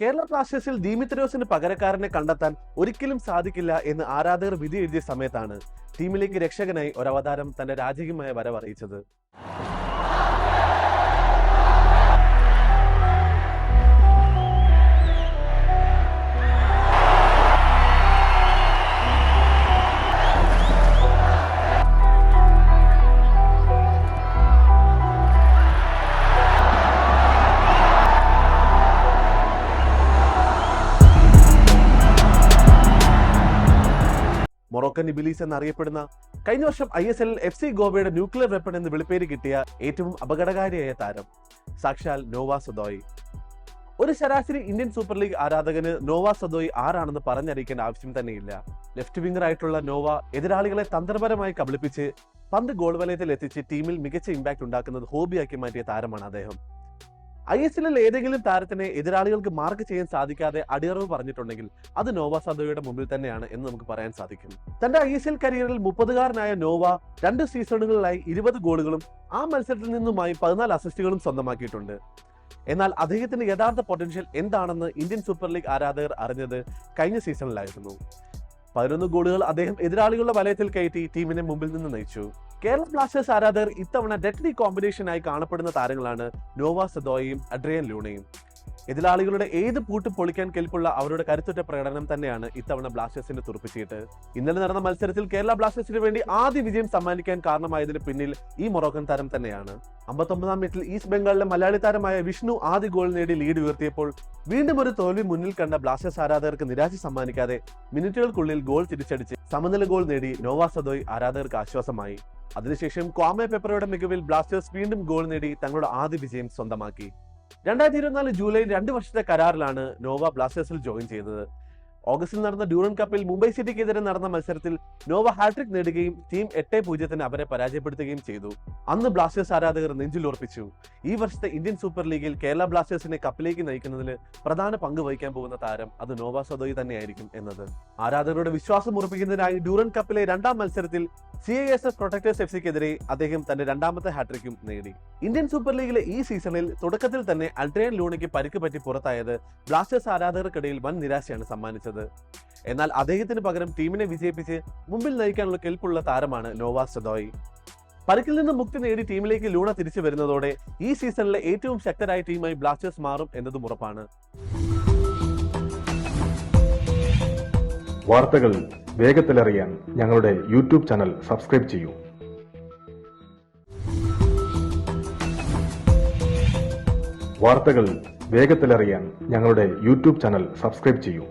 കേരള ബ്ലാസ്റ്റേഴ്സിൽ ദീമിത്രോസിന് പകരക്കാരനെ കണ്ടെത്താൻ ഒരിക്കലും സാധിക്കില്ല എന്ന് ആരാധകർ വിധി എഴുതിയ സമയത്താണ് ടീമിലേക്ക് രക്ഷകനായി ഒരവതാരം തന്റെ രാജകീയമായ വരവ് മൊറോക്കൻ ഇബിലീസ് എന്നറിയപ്പെടുന്ന കഴിഞ്ഞ വർഷം I S L F C ഗോവയുടെ ന്യൂക്ലിയർ വെപ്പൺ എന്ന് വിളിപ്പേര് കിട്ടിയ ഏറ്റവും അപകടകാരിയായ താരം. സാക്ഷാൽ നോവ സദോയ്. ഒരു ശരാശരി ഇന്ത്യൻ സൂപ്പർ ലീഗ് ആരാധകന് നോവ സദോയ് ആരാണെന്ന് പറഞ്ഞറിയിക്കേണ്ട ആവശ്യം തന്നെയില്ല. ലെഫ്റ്റ് വിംഗർ ആയിട്ടുള്ള നോവ എതിരാളികളെ തന്ത്രപരമായി കബളിപ്പിച്ച് പന്ത് ഗോൾ വലയത്തിൽ എത്തിച്ച് ടീമിൽ മികച്ച ഇമ്പാക്ട് ഉണ്ടാക്കുന്നത് ഹോബിയാക്കി മാറ്റിയ താരമാണ് അദ്ദേഹം. ഐ എസ് എല്ലിൽ ഏതെങ്കിലും താരത്തിനെ എതിരാളികൾക്ക് മാർക്ക് ചെയ്യാൻ സാധിക്കാതെ അടിയറവ് പറഞ്ഞിട്ടുണ്ടെങ്കിൽ അത് നോവ സദോയുടെ മുമ്പിൽ തന്നെയാണ് എന്ന് നമുക്ക് പറയാൻ സാധിക്കും. തന്റെ ഐ എസ് എൽ കരിയറിൽ മുപ്പതുകാരനായ നോവ രണ്ട് സീസണുകളിലായി ഇരുപത് ഗോളുകളും ആ മത്സരത്തിൽ നിന്നുമായി പതിനാല് അസിസ്റ്റുകളും സ്വന്തമാക്കിയിട്ടുണ്ട്. എന്നാൽ അദ്ദേഹത്തിന്റെ യഥാർത്ഥ പൊട്ടൻഷ്യൽ എന്താണെന്ന് ഇന്ത്യൻ സൂപ്പർ ലീഗ് ആരാധകർ അറിഞ്ഞത് കഴിഞ്ഞ സീസണിലായിരുന്നു. പതിനൊന്ന് ഗോളുകൾ അദ്ദേഹം എതിരാളികളുടെ വലയത്തിൽ കയറ്റി ടീമിനെ മുമ്പിൽ നിന്ന് നയിച്ചു. കേരള ബ്ലാസ്റ്റേഴ്സ് ആരാധകർ ഇത്തവണ ഡെഡ്ലി കോമ്പിനേഷനായി കാണപ്പെടുന്ന താരങ്ങളാണ് നോവ സദോയും അഡ്രിയൻ ലൂണയും എതിരാളികളുടെ ഏത് പൂട്ട് പൊളിക്കാൻ കെൽപ്പുള്ള അവരുടെ കരുത്തുറ്റ പ്രകടനം തന്നെയാണ് ഇത്തവണ ബ്ലാസ്റ്റേഴ്സിനെ തുറപ്പിച്ചിട്ട്. ഇന്നലെ നടന്ന മത്സരത്തിൽ കേരള ബ്ലാസ്റ്റേഴ്സിന് വേണ്ടി ആദ്യ വിജയം സമ്മാനിക്കാൻ കാരണമായതിന് പിന്നിൽ ഈ മൊറോക്കൻ താരം തന്നെയാണ്. അമ്പത്തൊമ്പതാം മിനിറ്റിൽ ഈസ്റ്റ് ബംഗാളിലെ മലയാളി താരമായ വിഷ്ണു ആദ്യ ഗോൾ നേടി ലീഡ് ഉയർത്തിയപ്പോൾ വീണ്ടും ഒരു തോൽവി മുന്നിൽ കണ്ട ബ്ലാസ്റ്റേഴ്സ് ആരാധകർക്ക് നിരാശ സമ്മാനിക്കാതെ മിനിറ്റുകൾക്കുള്ളിൽ ഗോൾ തിരിച്ചടിച്ച് സമനില ഗോൾ നേടി നോവാ സദോയ് ആരാധകർക്ക് ആശ്വാസമായി. അതിനുശേഷം ക്വാമെ പെപ്പറയുടെ മികവിൽ ബ്ലാസ്റ്റേഴ്സ് വീണ്ടും ഗോൾ നേടി തങ്ങളുടെ ആദ്യ വിജയം സ്വന്തമാക്കി. രണ്ടായിരത്തി ഇരുപത്തിനാല് ജൂലൈ രണ്ട് വർഷത്തെ കരാറിലാണ് നോവ ബ്ലാസ്റ്റേഴ്സിൽ ജോയിൻ ചെയ്തത്. ഓഗസ്റ്റിൽ നടന്ന ഡ്യൂറൻ കപ്പിൽ മുംബൈ സിറ്റിക്കെതിരെ നടന്ന മത്സരത്തിൽ നോവ ഹാട്രിക് നേടുകയും ടീം എട്ട് പൂജ്യത്തിന് അവരെ പരാജയപ്പെടുത്തുകയും ചെയ്തു. അന്ന് ബ്ലാസ്റ്റേഴ്സ് ആരാധകർ നെഞ്ചിലുറപ്പിച്ചു ഈ വർഷത്തെ ഇന്ത്യൻ സൂപ്പർ ലീഗിൽ കേരള ബ്ലാസ്റ്റേഴ്സിനെ കപ്പിലേക്ക് നയിക്കുന്നതിൽ പ്രധാന പങ്ക് വഹിക്കാൻ പോകുന്ന താരം അത് നോവ സദോയി തന്നെയായിരിക്കും എന്നത്. ആരാധകരുടെ വിശ്വാസം ഉറപ്പിക്കുന്നതിനായി ഡ്യൂറൻ കപ്പിലെ രണ്ടാം മത്സരത്തിൽ C I S S protectors F സിക്കെതിരെ അദ്ദേഹം തന്റെ രണ്ടാമത്തെ ഹാട്രിക്കും നേടി. ഇന്ത്യൻ സൂപ്പർ ലീഗിലെ ഈ സീസണിൽ തുടക്കത്തിൽ തന്നെ അൾട്രിയൻ ലൂണയ്ക്ക് പരിക്ക് പറ്റി പുറത്തായത് ബ്ലാസ്റ്റേഴ്സ് ആരാധകർക്കിടയിൽ വൻ നിരാശയാണ് സമ്മാനിച്ചത്. എന്നാൽ അദ്ദേഹത്തിന് പകരം ടീമിനെ വിജയിപ്പിച്ച് മുമ്പിൽ നയിക്കാനുള്ള കെൽപ്പുള്ള താരമാണ് നോവാ സദോയ്. പരുക്കിൽ നിന്ന് മുക്തി നേടി ടീമിലേക്ക് ലൂണ തിരിച്ചു വരുന്നതോടെ ഈ സീസണിലെ ഏറ്റവും ശക്തരായ ടീമായി ബ്ലാസ്റ്റേഴ്സ് മാറും എന്നതും ഉറപ്പാണ്. വാർത്തകൾ വേഗത്തിലറിയാൻ ഞങ്ങളുടെ യൂട്യൂബ് ചാനൽ സബ്സ്ക്രൈബ് ചെയ്യൂ. വാർത്തകൾ വേഗത്തിലറിയാൻ ഞങ്ങളുടെ യൂട്യൂബ് ചാനൽ സബ്സ്ക്രൈബ് ചെയ്യൂ.